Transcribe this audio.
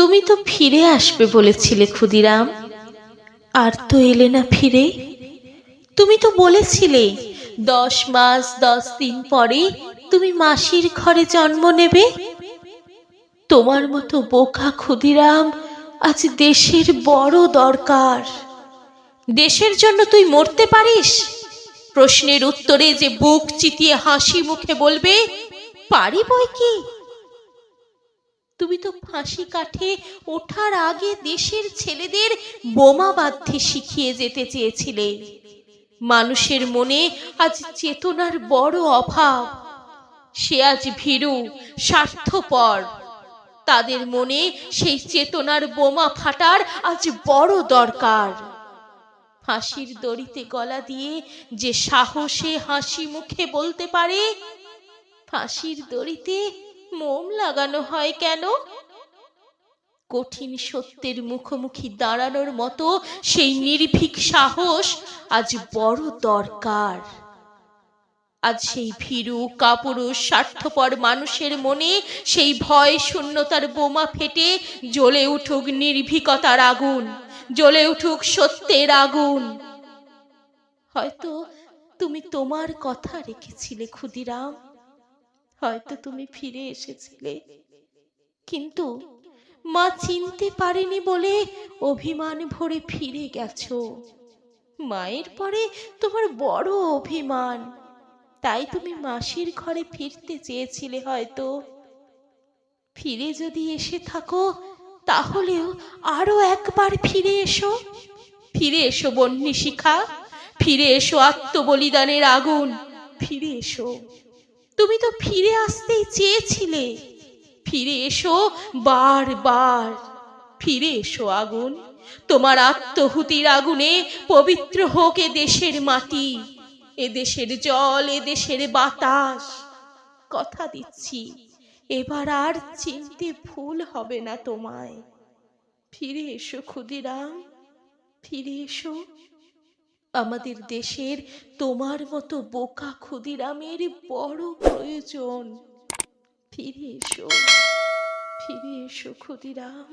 তুমি তো ফিরে আসবে বলেছিলে ক্ষুদিরাম। আর তো এলে না ফিরে? তুমি তো বলেছিলে, দশ মাস, দশ দিন পরে তুমি মাসির ঘরে জন্ম নেবে। তোমার মতো বোকা ক্ষুদিরাম আজ দেশের বড় দরকার। দেশের জন্য তুই মরতে পারিস? প্রশ্নের উত্তরে যে বুক চিতিয়ে হাসি মুখে বলবে পারি বই কি? তুমি তো ফাঁসি কাঠে ওঠার আগে দেশের ছেলেদের বোমা বাঁধতে শিখিয়ে যেতে চেয়েছিলে। মানুষের মনে আজ চেতনার বড় অভাব। সে আজ ভীরু, স্বার্থপর। তাদের মনে সেই চেতনার বোমা ফাটার আজ বড় দরকার। ফাঁসির দড়িতে গলা দিয়ে যে সাহসে হাসি মুখে বলতে পারে, ফাঁসির দড়িতে মোম লাগানো হয় কেন? কঠিন সত্যের মুখোমুখি দাঁড়ানোর মতো সেই নির্ভীক সাহস আজ বড় দরকার। আজ সেই ভীরু কাপুরুষ স্বার্থপর মানুষের মনে সেই ভয় শূন্যতার বোমা ফেটে জ্বলে উঠুক নির্ভীকতার আগুন, জ্বলে উঠুক সত্যের আগুন। হয়তো তুমি তোমার কথা রেখেছিলে, ক্ষুদিরাম। হয়তো তুমি ফিরে এসেছিলে। কিন্তু মা চিনতে পারেনি বলে অভিমান ভরে ফিরে গেছো। মায়ের পরে তোমার বড় অভিমান। তাই তুমি মাসির ঘরে ফিরতে চেয়েছিলে হয়তো। ফিরে যদি এসে থাকো, তাহলেও আরও একবার ফিরে এসো। ফিরে এসো বন্যী শিখা, ফিরে এসো আত্মবলিদানের আগুন, ফিরে এসো। তুমি তো ফিরে আসতেই চেয়েছিলে। ফিরে এসো বারবার। ফিরে এসো আগুন। তোমার আত্মহুতির আগুনে পবিত্র হোক এ দেশের মাটি, এ দেশের জল, এ দেশের বাতাস। কথা দিচ্ছি, এবার আর চিনতে ভুল হবে না তোমায়। ফিরে এসো ক্ষুদিরাম, ফিরে এসো আমাদের দেশের তোমার মতো বোকা ক্ষুদিরামের বড় প্রয়োজন। ফিরে এসো ফিরে এসো ক্ষুদিরাম।